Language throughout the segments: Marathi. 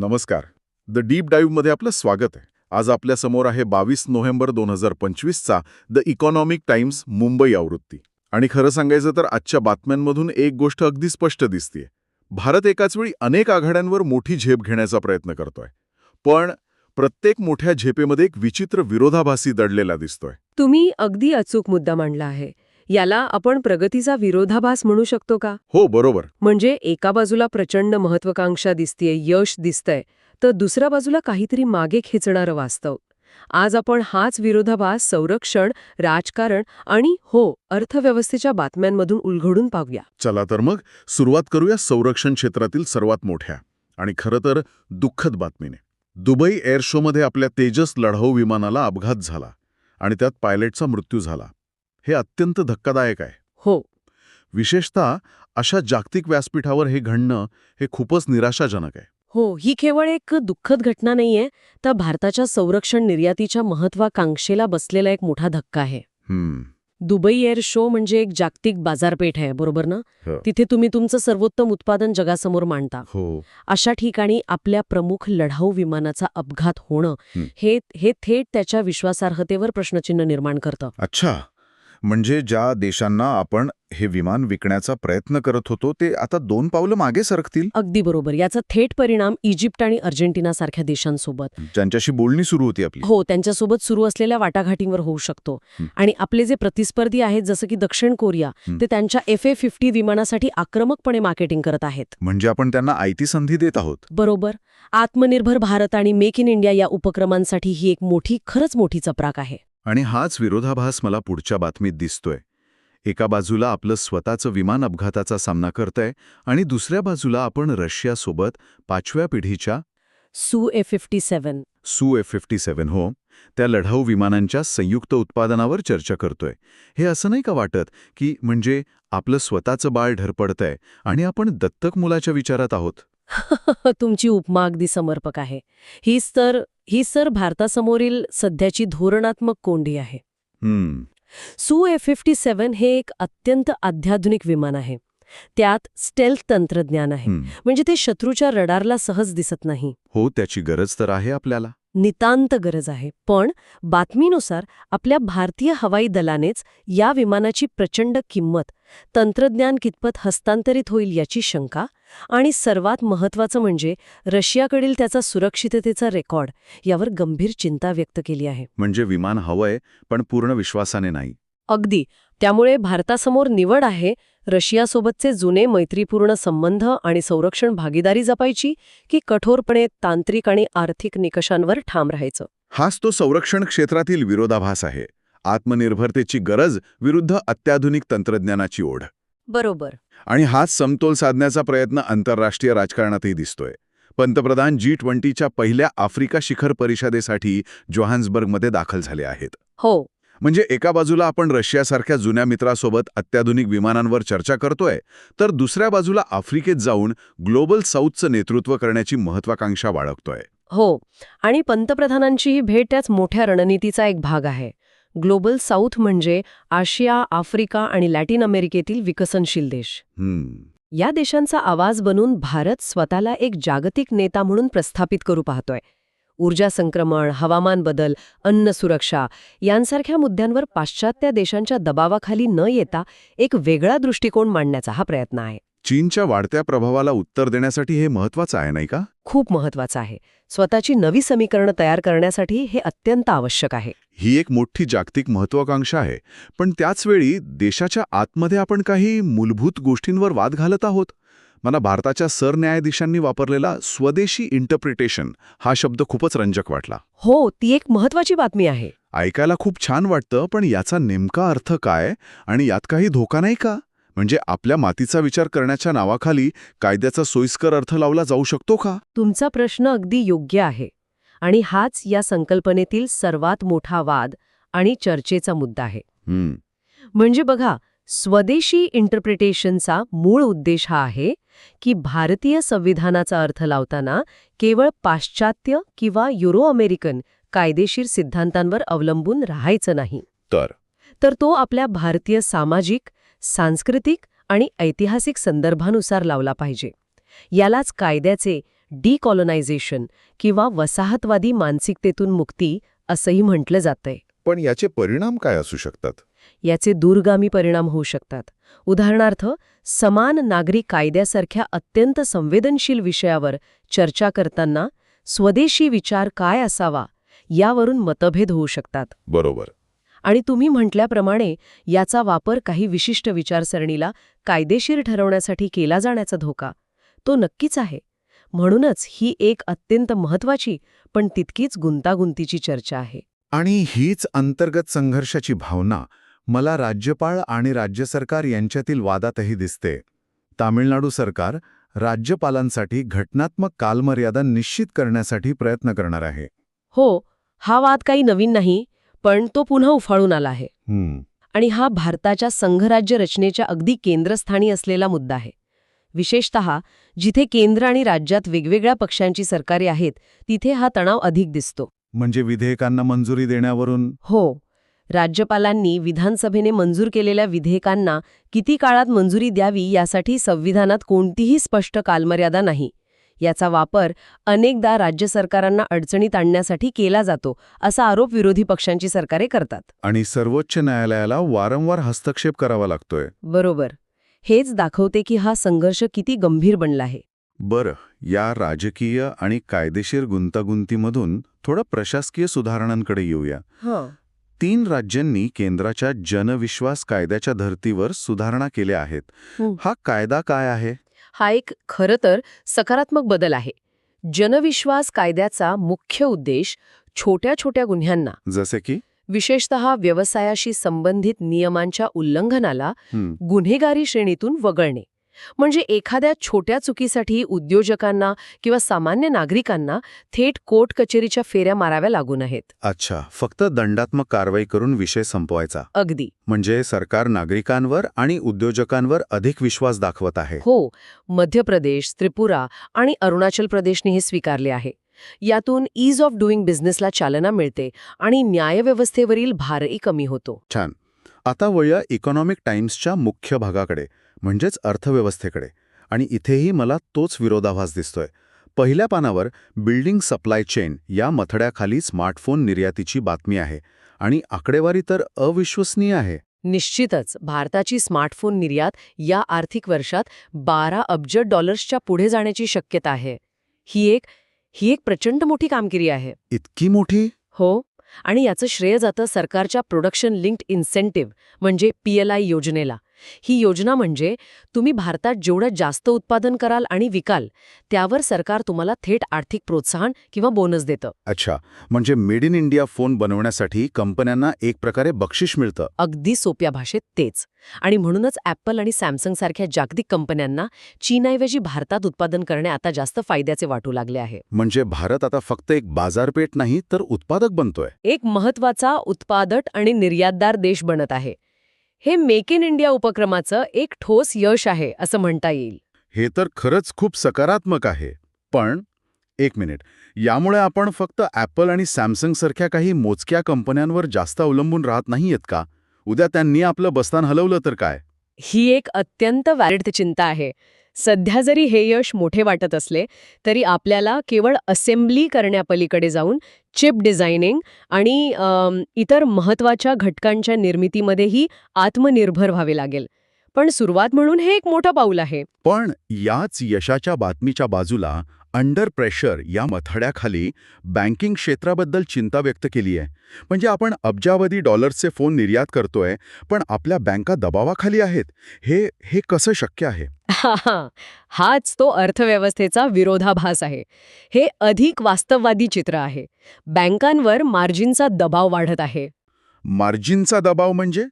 नमस्कार. द डीप डाईव्हमध्ये आपलं स्वागत आहे. आज आपल्यासमोर आहे बावीस नोव्हेंबर दोन हजार पंचवीसचा द इकॉनॉमिक टाइम्स मुंबई आवृत्ती. आणि खरं सांगायचं तर आजच्या बातम्यांमधून एक गोष्ट अगदी स्पष्ट दिसतीये. भारत एकाच वेळी अनेक आघाड्यांवर मोठी झेप घेण्याचा प्रयत्न करतोय. पण प्रत्येक मोठ्या झेपेमध्ये एक विचित्र विरोधाभासी दडलेला दिसतोय. तुम्ही अगदी अचूक मुद्दा मांडला आहे. याला आपण प्रगतीचा विरोधाभास म्हणू शकतो का? हो बरोबर. म्हणजे एका बाजूला प्रचंड महत्वाकांक्षा दिसतीये यश दिसतंय तर दुसऱ्या बाजूला काहीतरी मागे खेचणारं वास्तव. आज आपण हाच विरोधाभास संरक्षण राजकारण आणि हो अर्थव्यवस्थेच्या बातम्यांमधून उलगडून पाहूया. चला तर मग सुरुवात करूया संरक्षण क्षेत्रातील सर्वात मोठ्या आणि खरं तर दुःखद बातमीने. दुबई एअर शोमध्ये आपल्या तेजस लढाऊ विमानाला अपघात झाला आणि त्यात पायलटचा मृत्यू झाला. हे अत्यंत धक्कादायक आहे. हो. विशेषतः अशा जागतिक व्यासपीठावर हे घडणं हे खूपच निराशाजनक आहे. हो ही केवळ एक दुःखद घटना नाहीये तर भारताच्या संरक्षण निर्यातीच्या महत्वाकांक्षेला बसलेला एक मोठा धक्का आहे. हम्म. दुबई एअर शो म्हणजे एक जागतिक बाजारपेठ आहे बरोबर ना? हो. तिथे तुम्ही तुमचं सर्वोत्तम उत्पादन जगासमोर मांडता. हो. अशा ठिकाणी आपल्या प्रमुख लढाऊ विमानाचा अपघात होणं. हे हे थेट त्याच्या विश्वासार्हतेवर प्रश्नचिन्ह निर्माण करतं. अच्छा. म्हणजे ज्या देशांना आपण हे विमान विकण्याचा प्रयत्न करत होतो ते आता दोन पावलं मागे सरकतील? अगदी बरोबर. याचा थेट परिणाम इजिप्त आणि अर्जेंटिनासारख्या देशांसोबत. ज्यांच्याशी बोलणी सुरू होती आपली. हो त्यांच्यासोबत सुरू असलेल्या वाटाघाटींवर होऊ शकतो. आणि आपले जे प्रतिस्पर्धी आहेत जसं की दक्षिण कोरिया. ते त्यांच्या एफ ए फिफ्टी विमानासाठी आक्रमकपणे मार्केटिंग करत आहेत. म्हणजे आपण त्यांना आयती संधी देत आहोत. बरोबर. आत्मनिर्भर भारत आणि मेक इन इंडिया या उपक्रमांसाठी ही एक मोठी खरंच मोठी चपराक आहे. आणि हाच विरोधाभास मला पुढच्या बातमीत दिसतोय. एका बाजूला आपलं स्वतःचं विमान अपघाताचा सामना करतंय आणि दुसऱ्या बाजूला आपण रशियासोबत पाचव्या पिढीच्या सू ए फिफ्टी सेवन सू एफ फिफ्टी सेवन हो. त्या लढाऊ विमानांच्या संयुक्त उत्पादनावर चर्चा करतोय. हे असं नाही का वाटत की म्हणजे आपलं स्वतःचं बाळ ढरपडतंय आणि आपण दत्तक मुलाच्या विचारात आहोत? तुमची उपमा अगदी समर्पक आहे. हीच तर हीच तर भारतासमोरील सध्याची धोरणात्मक कोंडी आहे. सू ए फिफ्टी सेवन हे एक अत्यंत अत्याधुनिक विमान आहे. त्यात स्टेल्थ तंत्रज्ञान आहे. म्हणजे ते शत्रूच्या रडारला सहज दिसत नाही. हो त्याची गरज तर आहे आपल्याला. नितांत गरज आहे. पण बातमीनुसार आपल्या भारतीय हवाई दलानेच या विमानाची प्रचंड किंमत तंत्रज्ञान कितपत हस्तांतरित होईल याची शंका आणि सर्वात महत्त्वाचं म्हणजे रशियाकडील त्याचा सुरक्षिततेचा रेकॉर्ड यावर गंभीर चिंता व्यक्त केली आहे. म्हणजे विमान हवंय पण पूर्ण विश्वासाने नाही. अगदी. त्यामुळे भारतासमोर निवड आहे रशियासोबतचे जुने मैत्रीपूर्ण संबंध आणि संरक्षण भागीदारी जपायची की कठोरपणे तांत्रिक आणि आर्थिक निकषांवर ठाम राहायचं. हाच तो संरक्षण क्षेत्रातील विरोधाभास आहे. आत्मनिर्भरतेची गरज विरुद्ध अत्याधुनिक तंत्रज्ञानाची ओढ. बरोबर. आणि हाच समतोल साधण्याचा प्रयत्न आंतरराष्ट्रीय राजकारणातही दिसतोय. पंतप्रधान जी ट्वेंटीच्या पहिल्या आफ्रिका शिखर परिषदेसाठी जोहान्सबर्गमध्ये दाखल झाले आहेत. हो. म्हणजे एका बाजूला आपण रशियासारख्या जुन्या मित्रासोबत अत्याधुनिक विमानांवर चर्चा करतोय तर दुसऱ्या बाजूला आफ्रिकेत जाऊन ग्लोबल साऊथचं नेतृत्व करण्याची महत्वाकांक्षा बाळगतोय. हो आणि पंतप्रधानांची ही भेट त्याच मोठ्या रणनीतीचा एक भाग आहे. ग्लोबल साऊथ म्हणजे आशिया आफ्रिका आणि लॅटिन अमेरिकेतील विकसनशील देश. या देशांचा आवाज बनून भारत स्वतःला एक जागतिक नेता म्हणून प्रस्थापित करू पाहतोय. ऊर्जा संक्रमण हवामान बदल अन्न सुरक्षा यांसारख्या मुद्द्यांवर पाश्चात्य देशांच्या दबावाखाली न येता एक वेगळा दृष्टिकोन मांडण्याचा हा प्रयत्न आहे. चीनच्या वाढत्या प्रभावाला उत्तर देण्यासाठी हे महत्वाचं आहे नाही का? खूप महत्वाचं आहे. स्वतःची नवी समीकरणं तयार करण्यासाठी हे अत्यंत आवश्यक आहे. ही एक मोठी जागतिक महत्वाकांक्षा आहे. पण त्याचवेळी देशाच्या आतमध्ये आपण काही मूलभूत गोष्टींवर वाद घालत आहोत? मला भारताच्या सरन्यायाधीशांनी वापरलेला स्वदेशी इंटरप्रिटेशन हा शब्द खूपच रंजक वाटला. हो ती एक महत्वाची बातमी आहे. ऐकायला खूप छान वाटतं पण याचा नेमका अर्थ काय आणि यात काही धोका नाही का? म्हणजे आपल्या मातीचा विचार करण्याच्या नावाखाली कायद्याचा सोयीस्कर अर्थ लावला जाऊ शकतो का? तुमचा प्रश्न अगदी योग्य आहे आणि हाच या संकल्पनेतील सर्वात मोठा वाद आणि चर्चेचा मुद्दा आहे. म्हणजे बघा स्वदेशी इंटरप्रिटेशनचा मूळ उद्देश हा आहे की भारतीय संविधानाचा अर्थ लावताना केवळ पाश्चात्य किंवा युरो अमेरिकन कायदेशीर सिद्धांतांवर अवलंबून राहायचं नाही. तर? तर तो आपल्या भारतीय सामाजिक सांस्कृतिक आणि ऐतिहासिक संदर्भानुसार लावला पाहिजे. यालाच कायद्याचे डिकॉलोनायझेशन किंवा वसाहतवादी मानसिकतेतून मुक्ती असंही म्हटलं जातंय. पण याचे परिणाम काय असू शकतात? याचे दूरगामी परिणाम होऊ शकतात. उदाहरणार्थ समान नागरी कायद्यासारख्या अत्यंत संवेदनशील विषयावर चर्चा करताना स्वदेशी विचार काय असावा यावरून मतभेद होऊ शकतात. बरोबर. आणि तुम्ही म्हटल्याप्रमाणे याचा वापर काही विशिष्ट विचारसरणीला कायदेशीर ठरवण्यासाठी केला जाण्याचा धोका तो नक्कीच आहे. म्हणूनच ही एक अत्यंत महत्वाची पण तितकीच गुंतागुंतीची चर्चा आहे. आणि हीच अंतर्गत संघर्षाची भावना मला राज्यपाल आणि राज्य सरकार यांच्यातील वादातही दिसते. तामिळनाडू सरकार राज्यपालांसाठी घटनात्मक कालमर्यादा निश्चित करण्यासाठी प्रयत्न करणार आहे. हो हा वाद काही नवीन नाही पण तो पुन्हा उफाळून आला आहे. आणि हा भारताच्या संघराज्य रचनेच्या अगदी केंद्रस्थानी असलेला मुद्दा आहे. विशेषत जिथे केंद्र आणि राज्यात वेगवेगळ्या पक्षांची सरकारे आहेत तिथे हा तणाव अधिक दिसतो. म्हणजे विधेयकांना मंजुरी देण्यावरून? हो राज्यपालांनी विधानसभेने मंजूर केलेल्या विधेयकांना किती काळात मंजुरी द्यावी यासाठी संविधानात कोणतीही स्पष्ट कालमर्यादा नाही. याचा वापर अनेकदा राज्य सरकारांना अडचणीत आणण्यासाठी केला जातो असा आरोप विरोधी पक्षांची सरकारे करतात. आणि सर्वोच्च न्यायालयाला वारंवार हस्तक्षेप करावा लागतोय. बरोबर. हेच दाखवते की हा संघर्ष किती गंभीर बनला आहे. बरं या राजकीय आणि कायदेशीर गुंतागुंतीमधून थोडं प्रशासकीय सुधारणांकडे येऊया. हां. तीन राज्यांनी केंद्राच्या जनविश्वास कायद्याच्या धर्तीवर सुधारणा केल्या आहेत. हं. कायदा काय आहे? हा एक खरं तर सकारात्मक बदल आहे. जनविश्वास कायद्याचा मुख्य उद्देश छोट्या छोट्या गुन्ह्यांना जसे की? विशेषत व्यवसायाशी संबंधित नियमांच्या उल्लंघनाला गुन्हेगारी श्रेणीतून वगळणे. म्हणजे एखाद्या छोट्या चुकीसाठी उद्योजकांना किंवा सामान्य नागरिकांना थेट कोर्ट कचेरीच्या फेऱ्या माराव्या लागू नयेत अच्छा फक्त दंडात्मक कारवाई करून विषय संपवायचा. अगदी. म्हणजे सरकार नागरिकांवर आणि उद्योजकांवर अधिक विश्वास दाखवत आहे. हो मध्य प्रदेश त्रिपुरा आणि अरुणाचल प्रदेशने हे स्वीकारले आहे. यातून ईज ऑफ डुईंग बिझनेसला चालना मिळते आणि न्यायव्यवस्थेवरील भारही कमी होतो. छान. आता वळूया इकॉनॉमिक टाइम्सच्या मुख्य भागाकडे. म्हणजेच अर्थव्यवस्थेकडे. आणि इथेही मला तोच विरोधाभास दिसतोय. पहिल्या पानावर बिल्डिंग सप्लाय चेन या मथड्याखाली स्मार्टफोन निर्यातीची बातमी आहे. आणि आकडेवारी तर अविश्वसनीय आहे. निश्चितच भारताची स्मार्टफोन निर्यात या आर्थिक वर्षात बारा अब्ज डॉलर्सच्या पुढे जाण्याची शक्यता आहे. ही एक ही एक प्रचंड मोठी कामगिरी आहे. इतकी मोठी? हो. आणि याचं श्रेय जातं सरकारच्या प्रोडक्शन लिंक्ड इन्सेंटिव्ह म्हणजे पीएलआय योजनेला. ही योजना म्हणजे तुम्ही भारतात जेवढं जास्त उत्पादन कराल आणि विकाल त्यावर सरकार तुम्हाला थेट आर्थिक प्रोत्साहन किंवा बोनस देतं. अच्छा म्हणजे मेड इन इंडिया फोन बनवण्यासाठी कंपन्यांना एक प्रकारे बक्षीस मिळतं. अगदी सोप्या भाषेत तेच. आणि म्हणूनच ॲपल आणि सॅमसंग सारख्या जागतिक कंपन्यांना चीनऐवजी भारतात उत्पादन करणे आता जास्त फायद्याचे वाटू लागले आहे. म्हणजे भारत आता फक्त एक बाजारपेठ नाही तर उत्पादक बनतोय. एक महत्त्वाचा उत्पादक आणि निर्यातदार देश बनत आहे. हे मेक इन इंडिया उपक्रमाचं एक ठोस यश आहे असं म्हणता येईल. हे तर खरंच खूप सकारात्मक आहे. पण एक मिनिट. यामुळे आपण फक्त ॲपल आणि सॅमसंग सारख्या काही मोजक्या कंपन्यांवर जास्त अवलंबून राहत नाहीयेत का? उद्या त्यांनी आपलं बस्तान हलवलं तर काय? ही एक अत्यंत वॅलिड चिंता आहे. सध्या जरी हे यश मोठे वाटत असले तरी आपल्याला केवळ असेंब्ली करण्यापलीकडे जाऊन चिप डिझायनिंग आणि इतर महत्त्वाच्या घटकांच्या निर्मितीमध्येही आत्मनिर्भर व्हावे लागेल. पण सुरुवात म्हणून हे एक मोठं पाऊल आहे. पण याच यशाच्या बातमीच्या बाजूला अंडर प्रेशर या मथड्याखाली बँकिंग क्षेत्राबद्दल चिंता व्यक्त केली आहे. म्हणजे आपण अब्जावधी डॉलर्सचे फोन निर्यात करतोय पण आपल्या बँका दबावाखाली आहेत. हे हे कसं शक्य आहे? हा हाच तो अर्थव्यवस्थेचा विरोधाभास आहे. हे अधिक वास्तववादी चित्र आहे. बँकांवर मार्जिनचा दबाव वाढत आहे. मार्जिनचा दबाव म्हणजे?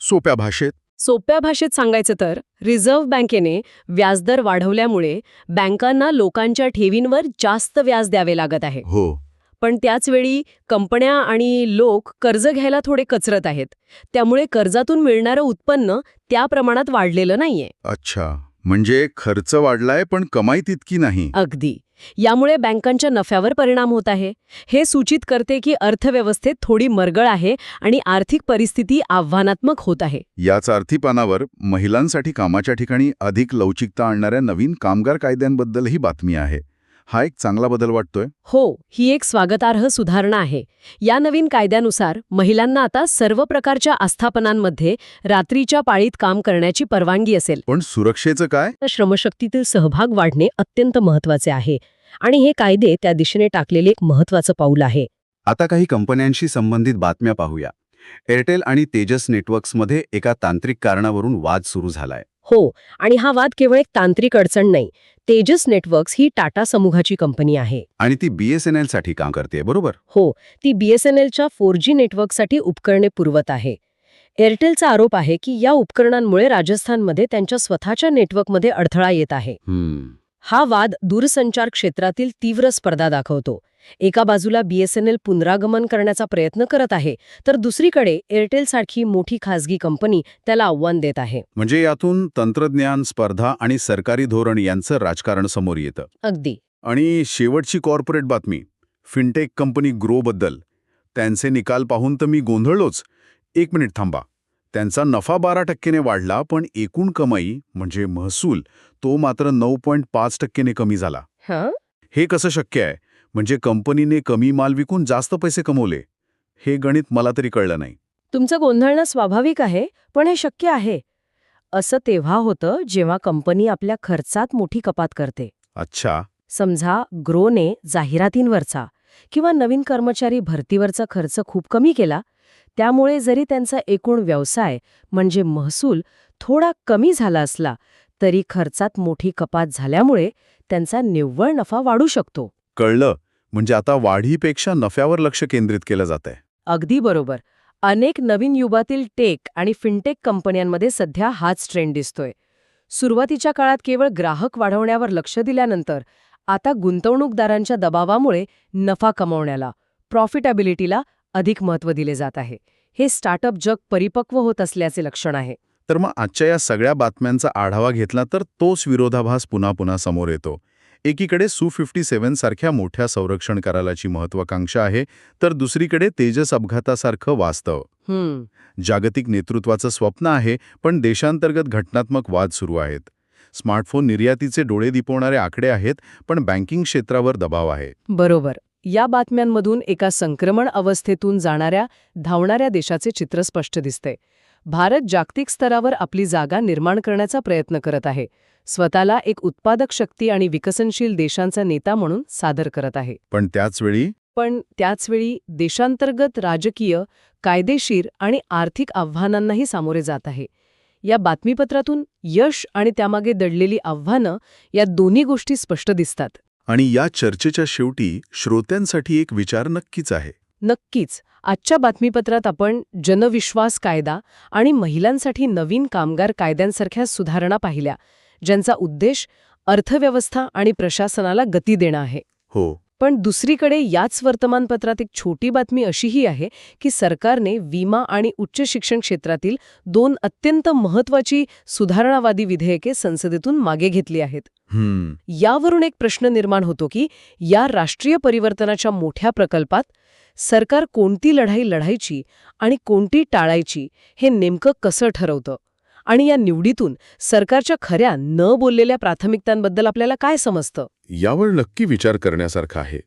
सोप्या भाषेत? सोप्या भाषेत सांगायचं तर रिझर्व्ह बँकेने व्याजदर वाढवल्यामुळे बँकांना लोकांच्या ठेवींवर जास्त व्याज द्यावे लागत आहे. हो. पण त्याचवेळी कंपन्या आणि लोक कर्ज घ्यायला थोडे कचरत आहेत. त्यामुळे कर्जातून मिळणारं उत्पन्न त्या प्रमाणात वाढलेलं नाहीये. अच्छा. म्हणजे खर्च वाढलाय पण कमाई तितकी नाही. अगदी. यामुळे बँकांच्या नफ्यावर परिणाम होत आहे. हे सूचित करते की अर्थव्यवस्थेत थोडी मरगळ आहे आणि आर्थिक परिस्थिती आव्हानात्मक होत आहे. याच अर्थी पानावर महिलांसाठी कामाच्या ठिकाणी अधिक लवचिकता आणणाऱ्या नवीन कामगार कायद्यांबद्दलही बातमी आहे. हा एक चांगला बदल वाटतोय. हो ही एक स्वागतार्ह सुधारणा आहे. या नवीन कायद्यानुसार महिलांना आता सर्व प्रकारच्या आस्थापनांमध्ये रात्रीच्या पाळीत काम करण्याची परवानगी असेल. पण सुरक्षेचं काय? श्रमशक्तीतील सहभाग वाढणे अत्यंत महत्त्वाचे आहे. आणि हे कायदे त्या दिशेने टाकलेले एक महत्वाचं पाऊल आहे. आता काही कंपन्यांशी संबंधित बातम्या पाहूया. एअरटेल आणि तेजस नेटवर्क्समध्ये एका तांत्रिक कारणावरून वाद सुरू झालाय. हो आणि हा वाद केवळ एक तांत्रिक अडचण नाही. तेजस नेटवर्क्स ही टाटा समूहाची कंपनी आहे. आणि ती बीएसएनएलसाठी काम करते बरोबर? हो ती बीएसएनएलच्या फोर जी नेटवर्कसाठी उपकरणे पुरवत आहे. एअरटेलचा आरोप आहे की या उपकरणांमुळे राजस्थानमध्ये त्यांच्या स्वतःच्या नेटवर्कमध्ये अडथळा येत आहे. हम्म. हा वाद दूरसंचार क्षेत्रातील तीव्र स्पर्धा दाखवतो. एका बाजूला बीएसएनएल पुनरागमन करण्याचा प्रयत्न करत आहे तर दुसरीकडे एअरटेलसारखी मोठी खासगी कंपनी त्याला आव्हान देत आहे. म्हणजे यातून तंत्रज्ञान स्पर्धा आणि सरकारी धोरण यांचं राजकारण समोर येतं. अगदी. आणि शेवटची कॉर्पोरेट बातमी फिनटेक कंपनी ग्रोबद्दल त्यांचे निकाल पाहून तर मी गोंधळलोच. एक मिनिट थांबा. त्यांचा नफा बारा टक्केने वाढला पण एकूण कमाई म्हणजे महसूल तो मात्र नऊ पॉईंट पाच टक्केने कमी झाला. हां? हे कसं शक्य आहे? म्हणजे कंपनीने कमी माल विकून जास्त पैसे कमवले. हे गणित मला तरी कळलं नाही. तुमचं गोंधळणं स्वाभाविक आहे पण हे शक्य आहे. असं तेव्हा होतं जेव्हा कंपनी आपल्या खर्चात मोठी कपात करते. अच्छा. समजा ग्रोने जाहिरातींवरचा किंवा नवीन कर्मचारी भरतीवरचा खर्च खूप कमी केला त्यामुळे जरी त्यांचा एकूण व्यवसाय म्हणजे महसूल थोडा कमी झाला असला तरी खर्चात मोठी कपात झाल्यामुळे त्यांचा निव्वळ नफा वाढू शकतो. कळलं. म्हणजे आता वाढीपेक्षा नफ्यावर लक्ष केंद्रित केलं जात आहे अगदी बरोबर. अनेक नवीन युगातील टेक आणि फिनटेक कंपन्यांमध्ये सध्या हाच ट्रेंड दिसतोय. सुरुवातीच्या काळात केवळ ग्राहक वाढवण्यावर लक्ष दिल्यानंतर आता गुंतवणूकदारांच्या दबावामुळे नफा कमावण्याला प्रॉफिटॅबिलिटीला अधिक महत्त्व दिले जात आहे. हे स्टार्टअप जग परिपक्व होत असल्याचे लक्षण आहे. तर मग आजच्या या सगळ्या बातम्यांचा आढावा घेतला तर तोच विरोधाभास पुन्हा पुन्हा समोर येतो. एकीकडे सू फिफ्टी सेव्हन सारख्या मोठ्या संरक्षण कराराची महत्वाकांक्षा आहे तर दुसरीकडे तेजस अपघातासारखं वास्तव. जागतिक नेतृत्वाचं स्वप्न आहे पण देशांतर्गत घटनात्मक वाद सुरू आहेत. स्मार्टफोन निर्यातीचे डोळे दिपवणारे आकडे आहेत पण बँकिंग क्षेत्रावर दबाव आहे. बरोबर. या बातम्यांमधून एका संक्रमण अवस्थेतून जाणाऱ्या धावणाऱ्या देशाचे चित्र स्पष्ट दिसते. भारत जागतिक स्तरावर आपली जागा निर्माण करण्याचा प्रयत्न करत आहे. स्वतःला एक उत्पादक शक्ती आणि विकसनशील देशांचा नेता म्हणून सादर करत आहे. पण त्याचवेळी? पण त्याचवेळी देशांतर्गत राजकीय कायदेशीर आणि आर्थिक आव्हानांनाही सामोरे जात आहे. या बातमीपत्रातून यश आणि त्यामागे दडलेली आव्हानं या दोन्ही गोष्टी स्पष्ट दिसतात. आणि या चर्चेच्या शेवटी श्रोत्यांसाठी एक विचार नक्कीच आहे. नक्कीच. आजच्या बातमीपत्रात आपण जनविश्वास कायदा आणि महिलांसाठी नवीन कामगार कायद्यांसारख्या सुधारणा पाहिल्या. ज्यांचा उद्देश अर्थव्यवस्था आणि प्रशासनाला गती देणं आहे. हो. पण दुसरीकडे याच वर्तमानपत्रात एक छोटी बातमी अशीही आहे की सरकारने विमा आणि उच्च शिक्षण क्षेत्रातील दोन अत्यंत महत्वाची सुधारणावादी विधेयके संसदेतून मागे घेतली आहेत. यावरून एक प्रश्न निर्माण होतो की या राष्ट्रीय परिवर्तनाच्या मोठ्या प्रकल्पात सरकार कोणती लढाई लढायची आणि कोणती टाळायची हे नेमकं कसं ठरवतं? आणि या निवडीतून सरकारच्या खऱ्या न बोललेल्या प्राथमिकतांबद्दल आपल्याला काय समजतं? यावर नक्की विचार करण्यासारखा आहे.